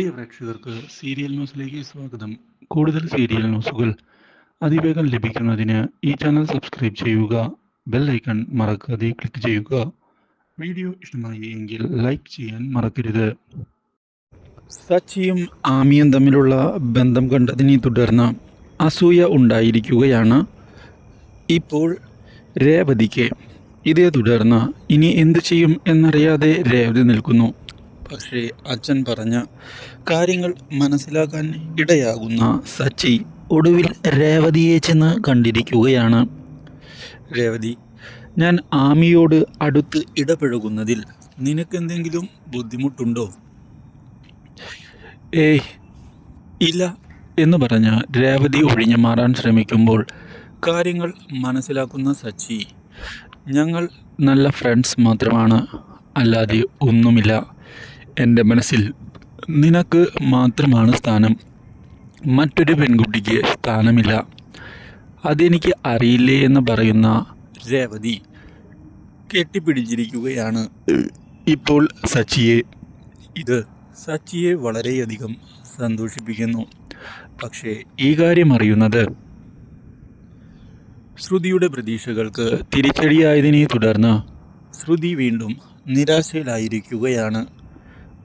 പ്രിയ പ്രേക്ഷകർക്ക് സീരിയൽ ന്യൂസിലേക്ക് സ്വാഗതം. കൂടുതൽ സീരിയൽ ന്യൂസുകൾ അതിവേഗം ലഭിക്കുന്നതിന് ഈ ചാനൽ സബ്സ്ക്രൈബ് ചെയ്യുക ബെൽ ഐക്കൺ മറക്കാതെ ക്ലിക്ക് ചെയ്യുക. വീഡിയോ ഇഷ്ടമായി എങ്കിൽ ലൈക്ക് ചെയ്യാൻ മറക്കരുത്. സച്ചിയും ആമിയും തമ്മിലുള്ള ബന്ധം കണ്ടതിനെ തുടർന്ന് അസൂയ ഉണ്ടായിരിക്കുകയാണ് ഇപ്പോൾ രേവതിക്ക്. ഇതേ തുടർന്ന് ഇനി എന്തു ചെയ്യും എന്നറിയാതെ രേവതി നിൽക്കുന്നു. പക്ഷേ അച്ഛൻ പറഞ്ഞ കാര്യങ്ങൾ മനസ്സിലാക്കാൻ ഇടയാകുന്ന സച്ചി ഒടുവിൽ രേവതിയെ ചെന്ന് കണ്ടിരിക്കുകയാണ്. രേവതി ഞാൻ ആമിയോട് അടുത്ത് ഇടപഴകുന്നതിൽ നിനക്കെന്തെങ്കിലും ബുദ്ധിമുട്ടുണ്ടോ? ഏയ് ഇല്ല എന്ന് പറഞ്ഞ് രേവതി ഒഴിഞ്ഞു മാറാൻ ശ്രമിക്കുമ്പോൾ കാര്യങ്ങൾ മനസ്സിലാക്കുന്ന സച്ചി ഞങ്ങൾ നല്ല ഫ്രണ്ട്സ് മാത്രമാണ് അല്ലാതെ ഒന്നുമില്ല. എന്റെ മനസ്സിൽ നിനക്ക് മാത്രമാണ് സ്ഥാനം. മറ്റൊരു പെൺകുട്ടിക്ക് സ്ഥാനമില്ല. അതെനിക്ക് അറിയില്ലേ എന്ന് പറയുന്ന രേവതി കെട്ടിപ്പിടിച്ചിരിക്കുകയാണ്. ഇപ്പോൾ സച്ചിയെ ഇത് സച്ചിയെ വളരെയധികം സന്തോഷിപ്പിക്കുന്നു. പക്ഷേ ഈ കാര്യം അറിയുന്നത് ശ്രുതിയുടെ പ്രതീക്ഷകൾക്ക് തിരിച്ചടിയായതിനെ തുടർന്ന് ശ്രുതി വീണ്ടും നിരാശയിലായിരിക്കുകയാണ്.